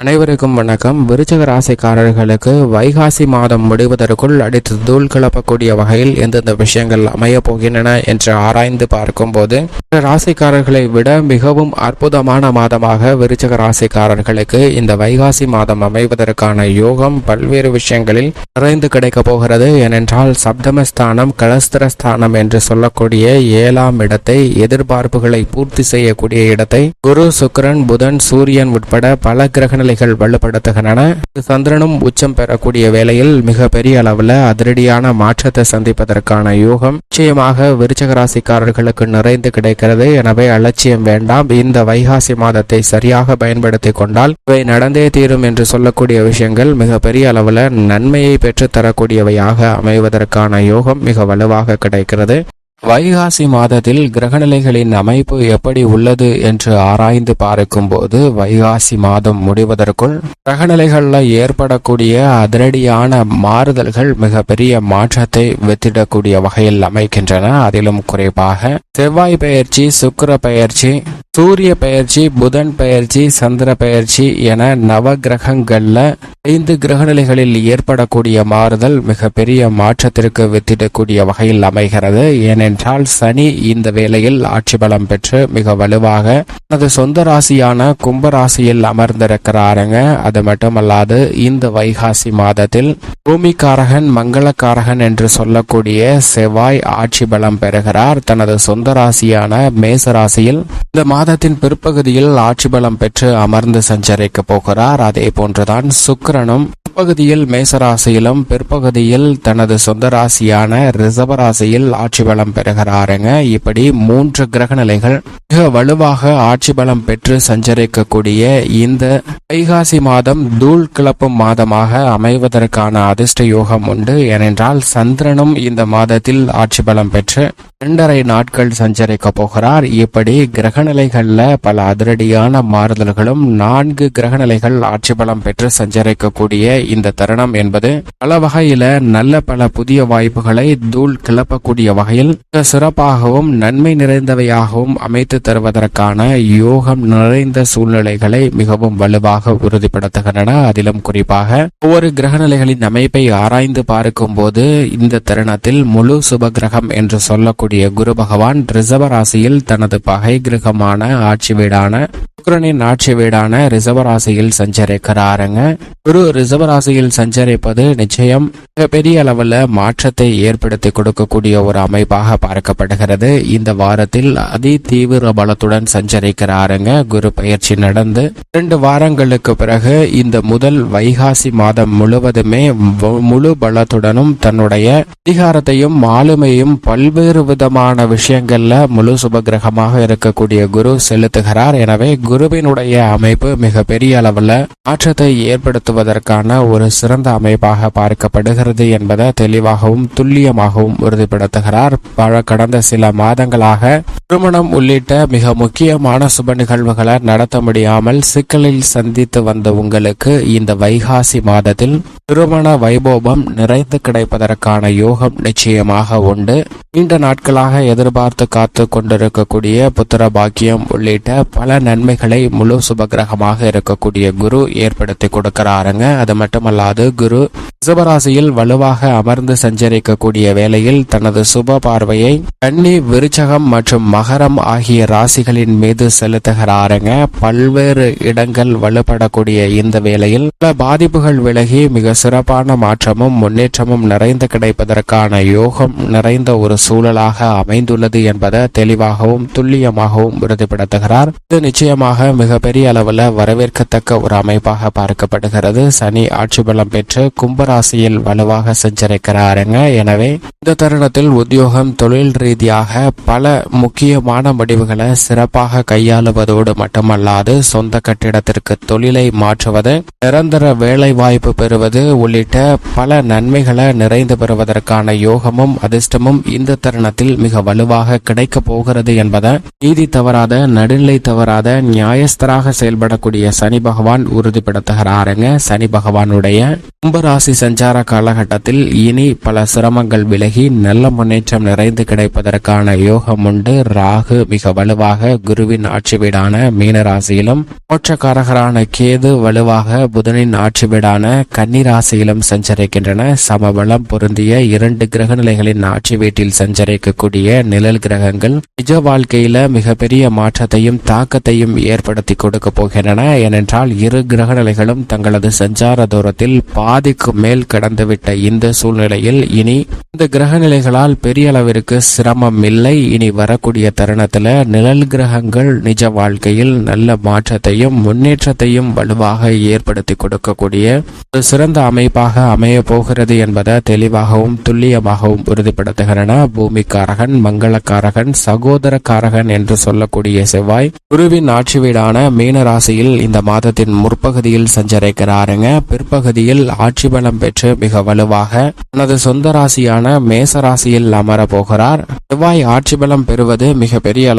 அனைவருக்கும் வணக்கம். விருச்சக ராசிக்காரர்களுக்கு வைகாசி மாதம் முடிவதற்குள் அடித்து தூள் கிளப்பக்கூடிய வகையில் எந்தெந்த விஷயங்கள் அமையப் போகின்றன என்று ஆராய்ந்து பார்க்கும்போது ராசிக்காரர்களை விட மிகவும் அற்புதமான மாதமாக விருச்சக ராசிக்காரர்களுக்கு இந்த வைகாசி மாதம் அமைவதற்கான யோகம் பல்வேறு விஷயங்களில் நிறைந்து கிடைக்கப் போகிறது. ஏனென்றால் சப்தமஸ்தானம் கலஸ்திரஸ்தானம் என்று சொல்லக்கூடிய ஏழாம் இடத்தை எதிர்பார்ப்புகளை பூர்த்தி செய்யக்கூடிய இடத்தை குரு சுக்கிரன் புதன் சூரியன் உட்பட பல கிரகங்கள் நிலைகள் வலுப்படுத்துகின்றன. சந்திரனும் உச்சம் பெறக்கூடிய வேளையில் மிக பெரிய அளவில் அதிரடியான மாற்றத்தை சந்திப்பதற்கான யோகம் நிச்சயமாக விருச்சக ராசிக்காரர்களுக்கு நிறைந்து கிடைக்கிறது. எனவே அலட்சியம் வேண்டாம். இந்த வைகாசி மாதத்தை சரியாக பயன்படுத்தி கொண்டால் இவை நடந்தே தீரும் என்று சொல்லக்கூடிய விஷயங்கள் மிக பெரிய அளவில் நன்மையை பெற்று தரக்கூடியவையாக அமைவதற்கான யோகம் மிக வலுவாக கிடைக்கிறது. வைகாசி மாதத்தில் கிரகநிலைகளின் அமைப்பு எப்படி உள்ளது என்று ஆராய்ந்து பார்க்கும்போது வைகாசி மாதம் முடிவதற்குள் கிரகநிலைகளில் ஏற்படக்கூடிய அதிரடியான மாறுதல்கள் மிகப்பெரிய மாற்றத்தை வித்திடக்கூடிய வகையில் அமைக்கின்றன. அதிலும் குறிப்பாக செவ்வாய் பெயர்ச்சி சுக்கிர பெயர்ச்சி சூரிய பெயர்ச்சி புதன் பெயர்ச்சி சந்திர பெயர்ச்சி என நவ கிரகங்கள்ல ஐந்து கிரகநிலைகளில் ஏற்படக்கூடிய மாறுதல் மிகப்பெரிய மாற்றத்திற்கு வித்திடக்கூடிய வகையில் அமைகிறது. ஏனென்றால் சனி இந்த வேளையில் ஆட்சி பலம் பெற்று மிக வலுவாக தனது சொந்த ராசியான கும்பராசியில் அமர்ந்திருக்கிறாருங்க. அது மட்டுமல்லாது இந்த வைகாசி மாதத்தில் பூமிக்காரகன் மங்களக்காரகன் என்று சொல்லக்கூடிய செவ்வாய் ஆட்சி பலம் பெறுகிறார். தனது சொந்த ராசியான மேச ராசியில் இந்த மாதத்தின் பிற்பகுதியில் ஆட்சி பலம் பெற்று அமர்ந்து சஞ்சரிக்க போகிறார். அதே போன்றுதான் சுக்கிரனும் பிற்பகுதியில் மேசராசியிலும் பிற்பகுதியில் தனது சொந்த ராசியான ரிசர்வ ராசியில் ஆட்சி பலம் பெறுகிறாருங்க. இப்படி மூன்று கிரக நிலைகள் மிக வலுவாக ஆட்சி பலம் பெற்று சஞ்சரிக்கக்கூடிய இந்த வைகாசி மாதம் தூள் கிளப்பும் மாதமாக அமைவதற்கான அதிர்ஷ்ட யோகம் உண்டு. ஏனென்றால் சந்திரனும் இந்த மாதத்தில் ஆட்சி பலம் பெற்று இரண்டரை நாட்கள் சஞ்சரிக்க போகிறார். இப்படி கிரகநிலைகளில் பல அதிரடியான மாறுதல்களும் நான்கு கிரகநிலைகள் ஆட்சி பலம் பெற்று சஞ்சரிக்கக்கூடிய இந்த தருணம் என்பது பல வகையில நல்ல பல புதிய வாய்ப்புகளை தூள் கிளப்பக்கூடிய வகையில் சிறப்பாகவும் நன்மை நிறைந்தவையாகவும் அமைத்து தருவதற்கான யோகம் நிறைந்த சூழ்நிலைகளை மிகவும் வலுவாக உறுதிப்படுத்துகின்றன. அதிலும் குறிப்பாக ஒவ்வொரு கிரகநிலைகளின் அமைப்பை ஆராய்ந்து பார்க்கும் போது இந்த தருணத்தில் முழு சுப கிரகம் என்று சொல்லக்கூடிய குரு பகவான் ரிசர்வ ராசியில் தனது பகை கிரகமான ஆட்சி வீடான சுக்கிரனின் ஆட்சி வீடான ரிசர்வ ராசியில் சஞ்சரிக்கிறாருங்க. குரு ரிசர்வ ராசியில் சஞ்சரிப்பது நிச்சயம். பெரிய அளவில் மாற்றத்தை ஏற்படுத்தி கொடுக்கக்கூடிய ஒரு அமைப்பாக பார்க்கப்படுகிறது. இந்த வாரத்தில் அதி தீவிர பலத்துடன் சஞ்சரிக்கிறாருங்க. குரு பயிற்சி நடந்து இரண்டு வாரங்களுக்கு பிறகு இந்த முதல் வைகாசி மாதம் முழுவதுமே முழு பலத்துடனும் தன்னுடைய அதிகாரத்தையும் ஆளுமையும் பல்வேறு விதமான விஷயங்கள்ல முழு சுபகிரகமாக இருக்கக்கூடிய குரு செலுத்துகிறார். எனவே குருவினுடைய அமைப்பு மிக பெரிய அளவில் மாற்றத்தை ஏற்படுத்துவதற்கான ஒரு சிறந்த அமைப்பாக பார்க்கப்படுகிறது என்பதை தெளிவாகவும் துல்லியமாகவும் உறுதிப்படுத்துகிறார். பல கடந்த சில மாதங்களாக திருமணம் உள்ளிட்ட மிக முக்கியமான சுப நிகழ்வுகளை நடத்த முடியாமல் சிக்கலில் சந்தித்து வந்த உங்களுக்கு இந்த வைகாசி மாதத்தில் திருமண வைபோபம் நிறைந்து கிடைப்பதற்கான யோகம் நிச்சயமாக உண்டு. நீண்ட நாட்களாக எதிர்பார்த்து காத்து கொண்டிருக்கக்கூடிய புத்திர பாக்கியம் உள்ளிட்ட பல நன்மைகளை முழு சுபகிரகமாக இருக்கக்கூடிய குரு ஏற்படுத்தி கொடுக்கிறாருங்க. அது மட்டுமல்லாது குரு சிவராசியில் வலுவாக அமர்ந்து சஞ்சரிக்கக்கூடிய வேளையில் தனது சுப பார்வையை கன்னி விருச்சகம் மற்றும் மகரம் ஆகிய ராசிகளின் மீது செலுத்துகிறாருங்க. பல்வேறு இடங்கள் வலுப்படக்கூடிய இந்த வேளையில் பல பாதிப்புகள் விலகி மிக சிறப்பான மாற்றமும் முன்னேற்றமும் நிறைந்து கிடைப்பதற்கான யோகம் நிறைந்த ஒரு சூழலாக அமைந்துள்ளது என்பதை தெளிவாகவும் துல்லியமாகவும் உறுதிப்படுத்துகிறார். இது நிச்சயமாக மிகப்பெரிய அளவில் வரவேற்கத்தக்க ஒரு அமைப்பாக பார்க்கப்படுகிறது. சனி ஆட்சி பலம் பெற்று கும்பராசியில் வலுவாக செஞ்சிருக்கிறாருங்க. எனவே இந்த தருணத்தில் உத்தியோகம் தொழில் ரீதியாக பல முக்கிய முக்கியமான முடிவுகளை சிறப்பாக கையாளுவதோடு மட்டுமல்லாது சொந்த கட்டிடத்திற்கு தொழிலை மாற்றுவது நிரந்தர வேலை வாய்ப்பு பெறுவது உள்ளிட்ட பல நன்மைகளை நிறைந்து பெறுவதற்கான யோகமும் அதிர்ஷ்டமும் இந்த தருணத்தில் மிக வலுவாக கிடைக்கப் போகிறது என்பதை நீதி தவறாத நடுநிலை தவறாத நியாயஸ்தராக செயல்படக்கூடிய சனி பகவான் உறுதிப்படுத்துகிறாருங்க சனி பகவானுடைய கும்பராசி சஞ்சார காலகட்டத்தில் இனி பல சிரமங்கள் விலகி நல்ல முன்னேற்றம் நிறைந்து கிடைப்பதற்கான யோகம் உண்டு ராகு மிக வலுவாக குருவின் ஆட்சி வீடான மீனராசியிலும் மோட்சக்காரகரான கேது வலுவாக புதனின் ஆட்சி வீடான கன்னிராசியிலும் சஞ்சரிக்கின்றன. சமபலம் பொருந்திய இரண்டு கிரக நிலைகளின் ஆட்சி வீட்டில் சஞ்சரிக்கக்கூடிய நிழல் கிரகங்கள் நிஜ வாழ்க்கையில மிகப்பெரிய மாற்றத்தையும் தாக்கத்தையும் ஏற்படுத்தி கொடுக்க போகின்றன. ஏனென்றால் இரு கிரக நிலைகளும் தங்களது சஞ்சார தூரத்தில் பாதிக்கு மேல் கடந்துவிட்ட இந்த சூழ்நிலையில் இனி இந்த கிரக நிலைகளால் பெரிய அளவிற்கு சிரமம் இல்லை. இனி வரக்கூடிய தருணத்துல நிழல் கிரகங்கள் நிஜ வாழ்க்கையில் நல்ல மாற்றத்தையும் முன்னேற்றத்தையும் வலுவாக ஏற்படுத்தி கொடுக்கக்கூடிய ஒரு சிறந்த அமைப்பாக அமைய போகிறது என்பதை தெளிவாகவும் துல்லியமாகவும் உறுதிப்படுத்துகிறன பூமிக்காரகன் மங்களக்காரகன் சகோதரக்காரகன் என்று சொல்லக்கூடிய செவ்வாய். குருவின் ஆட்சி வீடான மீன ராசியில் இந்த மாதத்தின் முற்பகுதியில் சஞ்சரிக்கிறாருங்க. பிற்பகுதியில் ஆட்சி பலம் பெற்று மிக வலுவாக தனது சொந்த ராசியான மேச ராசியில் அமர போகிறார். செவ்வாய் ஆட்சி பலம் பெறுவது மிக பெரிய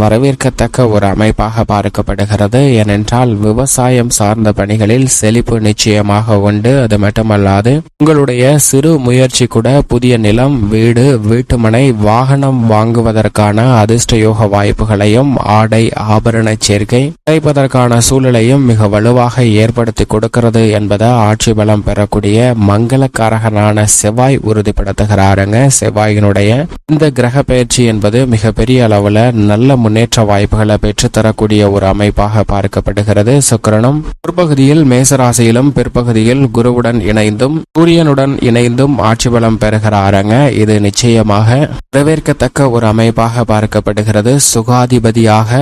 வரவேற்கத்தக்க ஒரு அமைப்பாக பார்க்கப்படுகிறது. ஏனென்றால் விவசாயம் சார்ந்த பணிகளில் செழிப்பு நிச்சயமாக உண்டு. அது மட்டுமல்லாது உங்களுடைய சிறு முயற்சி கூட புதிய நிலம் வீடு வீட்டுமனை வாகனம் வாங்குவதற்கான அதிர்ஷ்ட யோக வாய்ப்புகளையும் ஆடை ஆபரண சேர்க்கை கிடைப்பதற்கான சூழலையும் மிக வலுவாக ஏற்படுத்தி கொடுக்கிறது என்பதை ஆட்சி பலம் பெறக்கூடிய மங்களக்காரகனான செவ்வாய் உறுதிப்படுத்துகிறாருங்க. செவ்வாயினுடைய இந்த கிரக பயிற்சி என்பது மிக பெரிய அளவுல நல்ல முன்னேற்ற வாய்ப்புகளை பெற்றுத்தரக்கூடிய ஒரு அமைப்பாக பார்க்கப்படுகிறது. சுக்கிரனும் பிற்பகுதியில் மேசராசியிலும் பிற்பகுதியில் குருவுடன் இணைந்தும் சூரியனுடன் இணைந்தும் ஆட்சி பலம் பெறுகிறாருங்க. இது நிச்சயமாக வரவேற்கத்தக்க ஒரு அமைப்பாக பார்க்கப்படுகிறது. சுகாதிபதியாக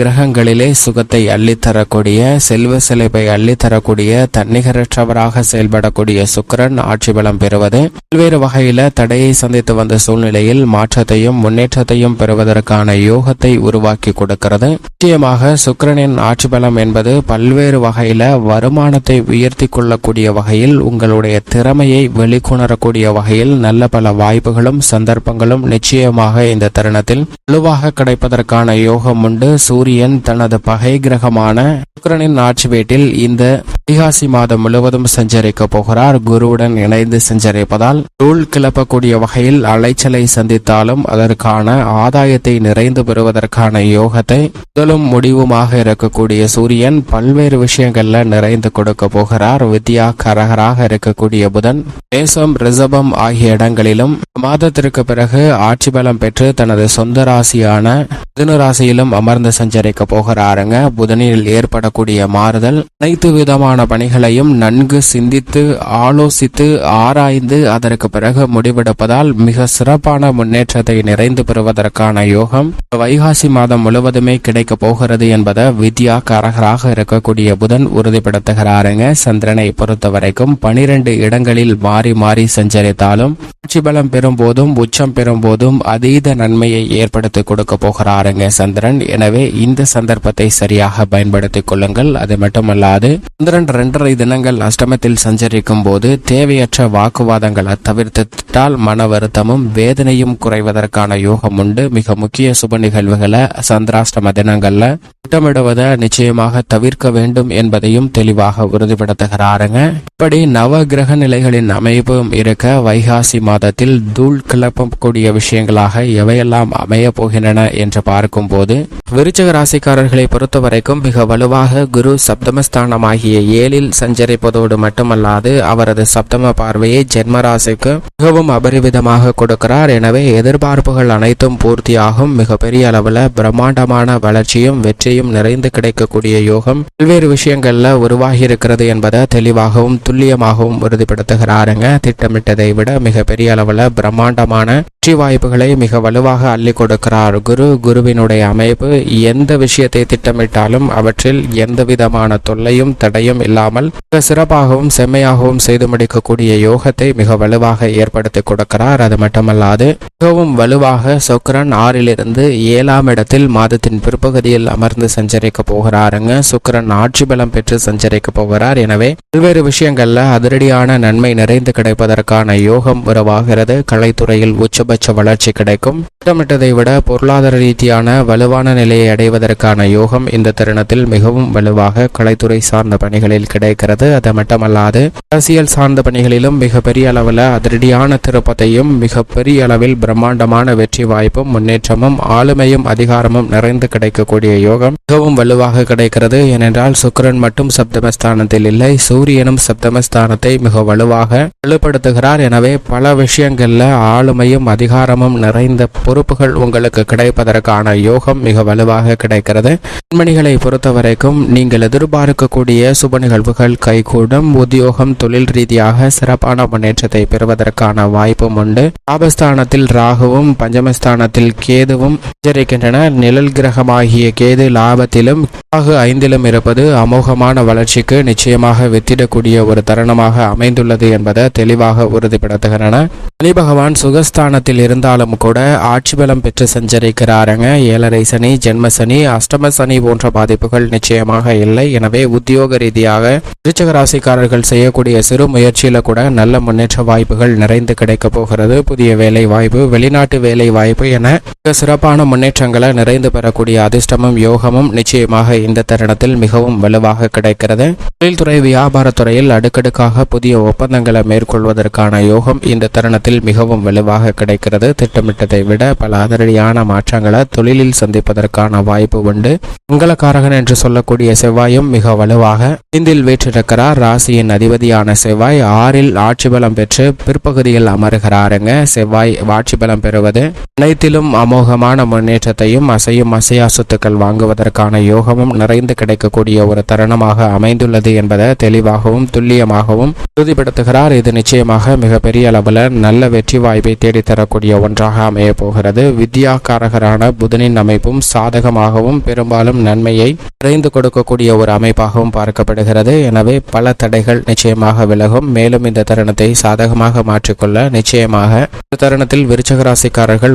கிரகங்களிலே சுகத்தை அள்ளித்தரக்கூடிய செல்வ செழிப்பை அள்ளித்தரக்கூடிய தன்னிகரற்றவராக செயல்படக்கூடிய சுக்கரன் ஆட்சி பலம் பெறுவது. பல்வேறு வகையில தடையை சந்தித்து வந்த சூழ்நிலையில் மாற்றத்தையும் முன்னேற்றத்தையும் பெறுவது பெறுவதற்கான யோகத்தை உருவாக்கி கொடுக்கிறது. நிச்சயமாக சுக்கிரனின் ஆட்சி பலம் என்பது பல்வேறு வகையில வருமானத்தை உயர்த்தி கொள்ளக்கூடிய வகையில் உங்களுடைய திறமையை வெளிக்கொணரக்கூடிய வகையில் நல்ல பல வாய்ப்புகளும் சந்தர்ப்பங்களும் நிச்சயமாக இந்த தருணத்தில் வலுவாக கிடைப்பதற்கான யோகம் உண்டு. சூரியன் தனது பகை கிரகமான சுக்கிரனின் ஆட்சி வீட்டில் இந்த அதிகாசி மாதம் முழுவதும் சஞ்சரிக்க போகிறார். குருவுடன் இணைந்து சஞ்சரிப்பதால் தூள் கிளப்பக்கூடிய வகையில் அலைச்சலை சந்தித்தாலும் அதற்கான ஆதாய ஆதாயத்தை நிறைந்து பெறுவதற்கான யோகத்தை முதலும் முடிவுமாக இருக்கக்கூடிய சூரியன் பல்வேறு விஷயங்கள்ல நிறைந்து கொடுக்க போகிறார். வித்யா கரகராக இருக்கக்கூடிய புதன் மேசம் ரிசபம் ஆகிய இடங்களிலும் மாதத்திற்கு பிறகு ஆட்சி பலம் பெற்று தனது சொந்த ராசியான மிதுன ராசியிலும் அமர்ந்து சஞ்சரிக்க போகிறாருங்க. புதனில் ஏற்படக்கூடிய மாறுதல் அனைத்து விதமான பணிகளையும் நன்கு சிந்தித்து ஆலோசித்து ஆராய்ந்து அதற்கு பிறகு முடிவெடுப்பதால் மிக சிறப்பான முன்னேற்றத்தை நிறைந்து பெறுவதற்கான யோகம் வைகாசி மாதம் முழுவதுமே கிடைக்க போகிறது என்பதை வித்யா காரகராக இருக்கக்கூடிய புதன் உறுதிப்படுத்துகிறாருங்க. சந்திரனை பொறுத்த வரைக்கும் பனிரெண்டு இடங்களில் மாறி மாறி சஞ்சரித்தாலும் ஆட்சி பலம் பெறும்போதும் உச்சம் பெறும்போதும் அதீத நன்மையை ஏற்படுத்தி கொடுக்க போகிறாருங்க சந்திரன். எனவே இந்த சந்தர்ப்பத்தை சரியாக பயன்படுத்திக் கொள்ளுங்கள். அது மட்டுமல்லாது சந்திரன் இரண்டரை தினங்கள் அஷ்டமத்தில் சஞ்சரிக்கும் போது தேவையற்ற வாக்குவாதங்களை தவிர்த்துட்டால் மன வருத்தமும் வேதனையும் குறைவதற்கான யோகம் உண்டு. மிக முக்கிய சுப நிகழ்வுகளை சந்திராஷ்டம தினங்கள்ல திட்டமிடுவதை நிச்சயமாக தவிர்க்க வேண்டும் என்பதையும் தெளிவாக உறுதிப்படுத்துகிறாருங்க. இப்படி நவ கிரக நிலைகளின் அமைப்பும் இருக்க வைகாசி மாதத்தில் தூள் கிளப்பக்கூடிய விஷயங்களாக எவையெல்லாம் அமைய போகின்றன என்று பார்க்கும் போது விருச்சக ராசிக்காரர்களை பொறுத்த வரைக்கும் மிக வலுவாக குரு சப்தமஸ்தானமாகிய ஏழில் சஞ்சரிப்பதோடு மட்டுமல்லாது அவரது சப்தம பார்வையை ஜென்மராசிக்கு மிகவும் அபரிவிதமாக கொடுக்கிறார். எனவே எதிர்பார்ப்புகள் அனைத்தும் பூர்த்தியாக ஆகும். மிகப்பெரிய அளவில் பிரம்மாண்டமான வளர்ச்சியும் வெற்றியும் நிறைந்து கிடைக்கக்கூடிய யோகம் பல்வேறு விஷயங்களில் உருவாகி இருக்கிறது என்பதை தெளிவாகவும் துல்லியமாகவும் உறுதிப்படுத்துகிறாருங்க. திட்டமிட்டதை விட மிகப்பெரிய அளவில் பிரம்மாண்டமான வெற்றி வாய்ப்புகளை மிக வலுவாக அள்ளி கொடுக்கிறார் குரு. குருவினுடைய அமைப்பு எந்த விஷயத்தை திட்டமிட்டாலும் அவற்றில் எந்த விதமான தொல்லையும் தடையும் இல்லாமல் மிக சிறப்பாகவும் செம்மையாகவும் செய்து முடிக்கக்கூடிய யோகத்தை மிக வலுவாக ஏற்படுத்தி கொடுக்கிறார். அது மட்டுமல்லாது மிகவும் வலுவாக சொக்ரன் சுக்கிரன் ஆறிலிருந்து ஏழாம் இடத்தில் மாதத்தின் பிற்பகுதியில் அமர்ந்து சஞ்சரிக்க போகிறாருங்க. சுக்கிரன் ஆட்சி பலம் பெற்று சஞ்சரிக்க போகிறார். எனவே பல்வேறு விஷயங்கள்ல அதிரடியான நன்மை நிறைந்து கிடைப்பதற்கான யோகம் உறவாகிறது கலைத்துறையில் உச்சபட்ச வளர்ச்சி கிடைக்கும். திட்டமிட்டதை விட பொருளாதார ரீதியான வலுவான நிலையை அடைவதற்கான யோகம் இந்த தருணத்தில் மிகவும் வலுவாக கலைத்துறை சார்ந்த பணிகளில் கிடைக்கிறது. அது மட்டுமல்லாது அரசியல் சார்ந்த பணிகளிலும் மிகப்பெரிய அளவில் அதிரடியான திருப்பத்தையும் மிகப்பெரிய அளவில் பிரம்மாண்டமான வெற்றி வாய்ப்பும் முன்னேற்ற முன்னேற்றமும் ஆளுமையும் அதிகாரமும் நிறைந்து கிடைக்கக்கூடிய யோகம் மிகவும் வலுவாக கிடைக்கிறது. ஏனென்றால் சுக்கரன் மட்டும் சப்தமஸ்தானத்தில் இல்லை சூரியனும் சப்தமஸ்தானத்தை மிக வலுவாக வலுப்படுத்துகிறார். எனவே பல விஷயங்கள்ல ஆளுமையும் அதிகாரமும் நிறைந்த பொறுப்புகள் உங்களுக்கு கிடைப்பதற்கான யோகம் மிக வலுவாக கிடைக்கிறது. பெண்மணிகளை பொறுத்தவரைக்கும் நீங்கள் எதிர்பார்க்கக்கூடிய சுப நிகழ்வுகள் கைகூடும். உத்தியோகம் தொழில் ரீதியாக சிறப்பான முன்னேற்றத்தை பெறுவதற்கான வாய்ப்பும் உண்டு. லாபஸ்தானத்தில் ராகுவும் பஞ்சமஸ்தானத்தில் கேதுவும் சஞ்சரிக்கின்றன. நிழல் கிரகமாகிய கேது லாபத்திலும் ராகு ஐந்திலும் இருப்பது அமோகமான வளர்ச்சிக்கு நிச்சயமாக வித்திடக்கூடிய ஒரு தருணமாக அமைந்துள்ளது என்பதை தெளிவாக உறுதிப்படுத்துகின்றன. சனி பகவான் சுகஸ்தானத்தில் இருந்தாலும் கூட ஆட்சி பலம் பெற்று சஞ்சரிக்கிறாருங்க. ஏழரை சனி ஜென்ம சனி அஷ்டம சனி போன்ற பாதிப்புகள் நிச்சயமாக இல்லை. எனவே உத்தியோக ரீதியாக விருச்சக ராசிக்காரர்கள் செய்யக்கூடிய சிறு முயற்சியில கூட நல்ல முன்னேற்ற வாய்ப்புகள் நிறைந்து கிடைக்க போகிறது. புதிய வேலை வாய்ப்பு வெளிநாட்டு வேலை வாய்ப்பு என மிக சிறப்பான முன்னேற்றங்களை நிறைந்து பெறக்கூடிய அதிர்ஷ்டமும் யோகமும் நிச்சயமாக இந்த தருணத்தில் மிகவும் வலுவாக கிடைக்கிறது. தொழில்துறை வியாபாரத்துறையில் அடுக்கடுக்காக புதிய ஒப்பந்தங்களை மேற்கொள்வதற்கான யோகம் இந்த தருணத்தில் மிகவும் வலுவாக கிடைக்கிறது. திட்டமிட்டதை விட பல அதிரடியான மாற்றங்களை தொழிலில் சந்திப்பதற்கான வாய்ப்பு உண்டு. மங்களக்காரகன் என்று சொல்லக்கூடிய செவ்வாயும் மிக வலுவாக இந்தில் வீற்றிருக்கிறார். ராசியின் அதிபதியான செவ்வாய் ஆறில் ஆட்சி பலம் பெற்று பிற்பகுதியில் அமர்கிறாருங்க. செவ்வாய் ஆட்சி பலம் பெறுவது அனைத்திலும் அமோகமான முன்னேற்றத்தையும் அசையும் அசையா சொத்துக்கள் வாங்குவதற்கான யோகமும் நிறைந்து கிடைக்கக்கூடிய ஒரு தருணமாக அமைந்துள்ளது என்பதை தெளிவாகவும் துல்லியமாகவும் உறுதிப்படுத்துகிறார். இது நிச்சயமாக மிகப்பெரிய அளவில் நல்ல வெற்றி வாய்ப்பை தேடித்தரக்கூடிய ஒன்றாக அமைய போகிறது. வித்யாகாரகரான புதனின் அமைப்பும் சாதகமாகவும் பெரும்பாலும் நன்மையை நிறைந்து கொடுக்கக்கூடிய ஒரு அமைப்பாகவும் பார்க்கப்படுகிறது. எனவே பல தடைகள் நிச்சயமாக விலகும். மேலும் இந்த தருணத்தை சாதகமாக மாற்றிக்கொள்ள நிச்சயமாக இந்த தருணத்தில் விருச்சக ராசிக்காரர்கள்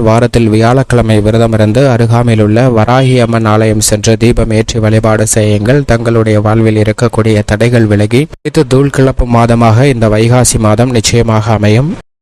செவ்வாய்க்கிழமை விரதம் விரதமிருந்து அருகாமையில் உள்ள வராகி அம்மன் ஆலயம் சென்று தீபம் ஏற்றி வழிபாடு செய்யுங்கள். தங்களுடைய வாழ்வில் இருக்கக்கூடிய தடைகள் விலகி இது தூள் கிளப்பு மாதமாக இந்த வைகாசி மாதம் நிச்சயமாக அமையும்.